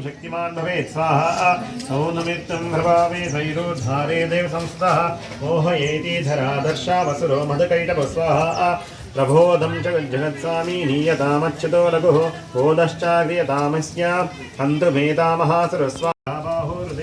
शक्तिमान् भवेत् स्वाहा सौनमित्तं प्रभावे सैरोद्धारे देव संस्थः मोहयेति धरादर्शा वसुरो मदकैटभ स्वाहा प्रबोधं च जगत्स्वामी नीयतामच्युतो लघुः बोधश्चाग्रियतामस्य हन्तुमेतामहासुरस्वाहा बाहो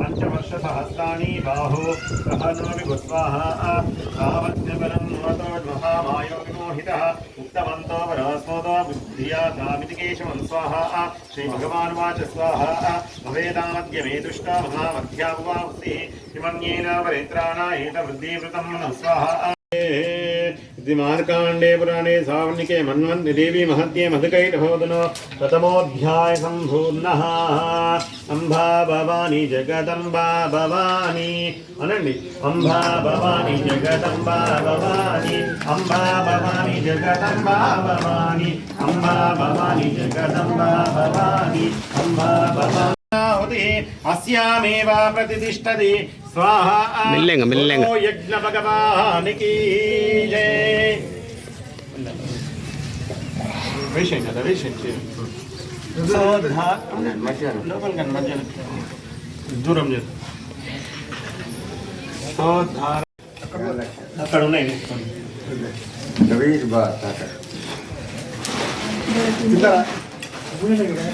పంచవర్షసహస్రాణి బాహో సహనోమి గుస్వాహా సావత్యపరం మతో మహామాయోగిమోహిత ఉక్తవంతో వరాస్మోదో బుద్ధియా దామితి కేశవం స్వాహా శ్రీ భగవాన్ వాచ స్వాహా భవేదామద్య మే దుష్టా మహామధ్యాపువాసి హిమన్యేన వరేత్రాణ ఏత వృద్ధీవృతం స్వాహా इति मार्काण्डे पुराणे सावर्णिके मन्वन्ति देवी महत्ये मधुकैटभोदनो प्रथमोऽध्याय सम्पूर्णः अम्बा भवानी जगदम्बा भवानी अनण्डि अम्बा भवानी जगदम्बा भवानी अम्बा भवानी जगदम्बा भवानी अम्बा भवानी जगदम्बा भवानी अम्बा भवानी अस्यामेव प्रतिष्ठति स्वाहा మెల్లెంగా, మెల్లెంగా. ఓ యజ్ఞ భగవానికి జై వేసేయండి కదా వేసేయండి లోపల కానీ మధ్యలో దూరం చేసి సోధార అక్కడ ఉన్నాయి తీసుకోండి कबीर बात आता ఆ, కొబ్బరికాయ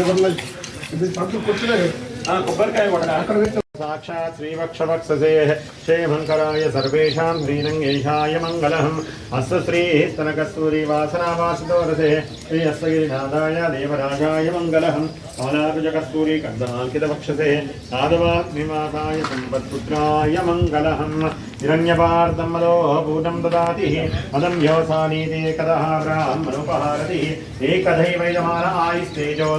కొట్ట సర్వేషాం శ్రీరంగేశాయ మంగళం साक्षात् श्रीवक्षवक्षसेः क्षेमङ्कराय सर्वेषां श्रीरङ्गेशाय मङ्गलम्। अस्य श्रीः स्तनकस्तूरीवासनावासितोरसेः श्री देवराजाय मङ्गलम्। कमलार्जुजकस्तूरीकर्दाङ्कितवक्षसे आदवाग्निमाताय सम्पत्पुत्राय मङ्गलम्। हिरण्यपार्दं मदोः पूटं मदं योसानीति एकदः ब्राह्मणोपहारतिः आयुस्तेजो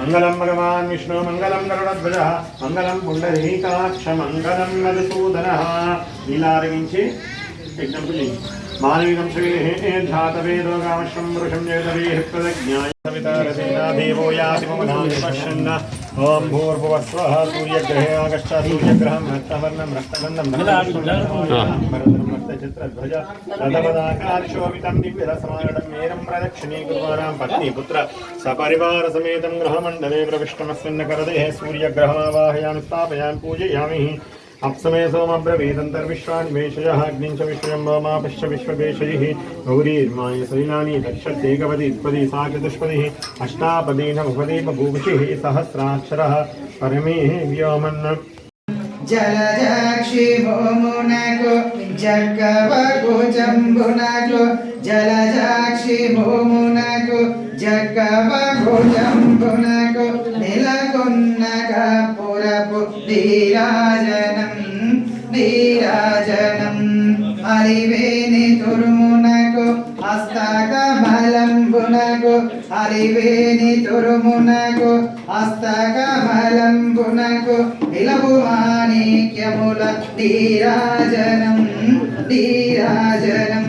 मङ्गलं भगवान् विष्णु मङ्गलं गरुडध्वजः। मङ्गलं మధుసూదన నీలారగించి యజ్ఞం మానవికం శ్రీ ధ్యాతవేదో కామశ్వం వృషం జగదవే ప్రదజ్ఞాయ సవితారసేనా దేవో యాతి మమ నామి ओम भूर्भुवस्व सूर्यग्रहे सूर्य सूर्यग्रहं रक्तवर्णं, रक्तगन्धं रक्तचित्रध्वज प्रदक्षिणी दिव्यरसमागतं वीरं प्रदक्षिणीकुर्वाणां पत्नीपुत्र सपरिवारसमेतं गृहमण्डले प्रविष्टमस्मिन् करदेः सूर्यग्रहमावाहयामि स्थापयामि पूजयामि। अप्समे सोमब्रवीतन्तर्विश्वान्वेषयः अग्निं च विश्वजम्बमापश्च विश्ववेशयिः गौरीर्माय सलिलानि दक्षत्येकपदी सा चतुष्पदिः अष्टापदीन सहस्राक्षरः। परमेः व्योमन्। जलजाक्षिभूमुनको जग्गवगुजम्बुनको जलजाक्षिभूमुनको जग्गवगुजम्बुनको निलकुन्नकपुरपु धीराजन నీరాజనం నీరాజనం తురుమునకు హస్తక బలంబునకు అలివేని తురుమునకు హస్తక బలంబునకు నిలవు మాణిక్యముల నీరాజనం నీరాజనం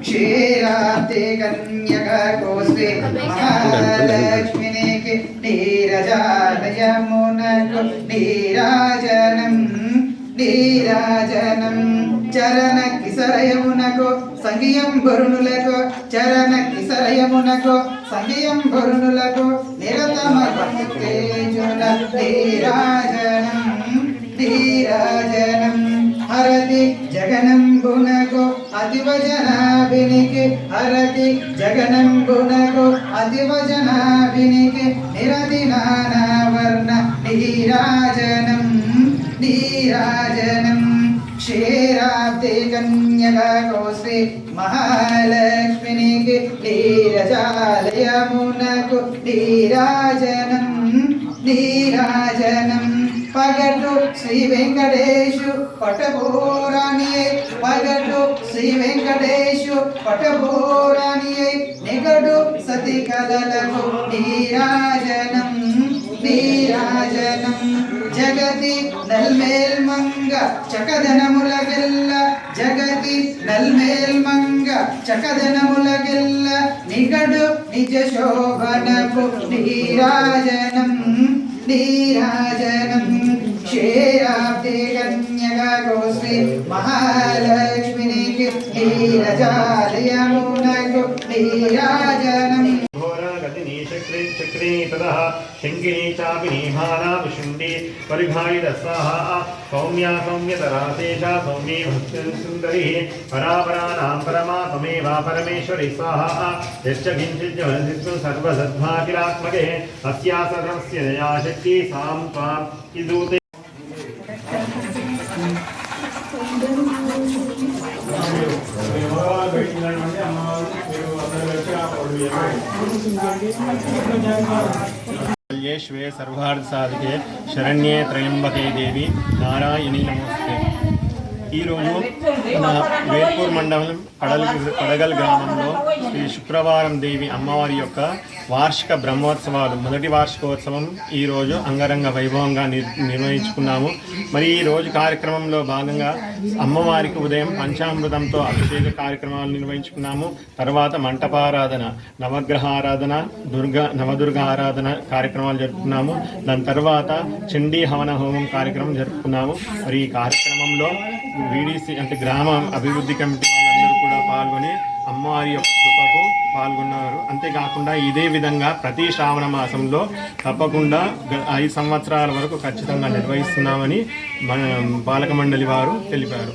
క్షీరాబ్ది కన్యక కోశ్రీ మహాలక్ష్మినికి నీరజాలయమునకు నీరాజనం నీరాజనం చరణ కిసరయమునకు సంగియం బరుణులకు చరణ కిసరయమునకు సంగియం బరుణులకు నిరతమ తేజున నీరాజనం నీరాజనం. హరతి జగనంబునకు అతివజనాభినికి హరతి జగనంబునకు అతివజనాభినికి నిరతి నానావర్ణ నీరాజనం. నీరాజనం క్షీరాబ్ది కన్యకో శ్రీ మహాలక్ష్మినికి నీరజాలయమునకు నీరాజనం నీరాజనం. పగటు శ్రీ వెంకటేశు పటభూరాణి పగటు శ్రీ వెంకటేశు పటభూరాణి నిగడు సతి కలలకు నీరాజనం నీరాజనం. జగతి నల్మేల్మంగ చకదనముల గెల్ల. జగతి నల్మేల్మంగ చకదనముల గెల్ల. నిగడు నిజ శోభనపు నీరాజనం నీరాజనం. క్షీరాబ్దే కన్యక గోశ్రీ మహాలక్ష్మినికి నీరజాలయమునకు నీరాజనం. ఘోరగతి చక్రీ తదహ शङ्किनी चापिनी भाला विशुण्डी परिघायित स्वाहा सौम्या सौम्यतरा तेषा सौम्ये भक्तिसुन्दरी, परापराणां परमा त्वमेव परमेश्वरि स्वाहा। यश्च किञ्चित् जगन्सिद्धं सर्वसद्भाकिलात्मके अस्या सर्वस्य दया शक्ति सां त्वां इदूते सर्वार्थ साधके शरण्ये त्र्यंबके देवी नारायणी नमस्ते ఈరోజు మన వేల్పూర్ మండలం పడల్ పడగల్ గ్రామంలో శ్రీ శుక్రవారం దేవి అమ్మవారి యొక్క వార్షిక బ్రహ్మోత్సవాలు మొదటి వార్షికోత్సవం ఈరోజు అంగరంగ వైభవంగా నిర్వహించుకున్నాము. మరి ఈ రోజు కార్యక్రమంలో భాగంగా అమ్మవారికి ఉదయం పంచామృతంతో అభిషేక కార్యక్రమాలు నిర్వహించుకున్నాము. తర్వాత మంటపారాధన నవగ్రహ ఆరాధన దుర్గా నవదుర్గ ఆరాధన కార్యక్రమాలు జరుపుకున్నాము. దాని తర్వాత చండీ హవన హోమం కార్యక్రమం జరుపుకున్నాము. మరి ఈ కార్యక్రమంలో వీడీసీ అంటే గ్రామ అభివృద్ధి కమిటీ వాళ్ళందరూ కూడా పాల్గొని అమ్మవారి యొక్క కృపకు పాల్గొన్నారు. అంతేకాకుండా ఇదే విధంగా ప్రతి శ్రావణ మాసంలో తప్పకుండా ఐదు సంవత్సరాల వరకు ఖచ్చితంగా నిర్వహిస్తున్నామని మన మండలి వారు తెలిపారు.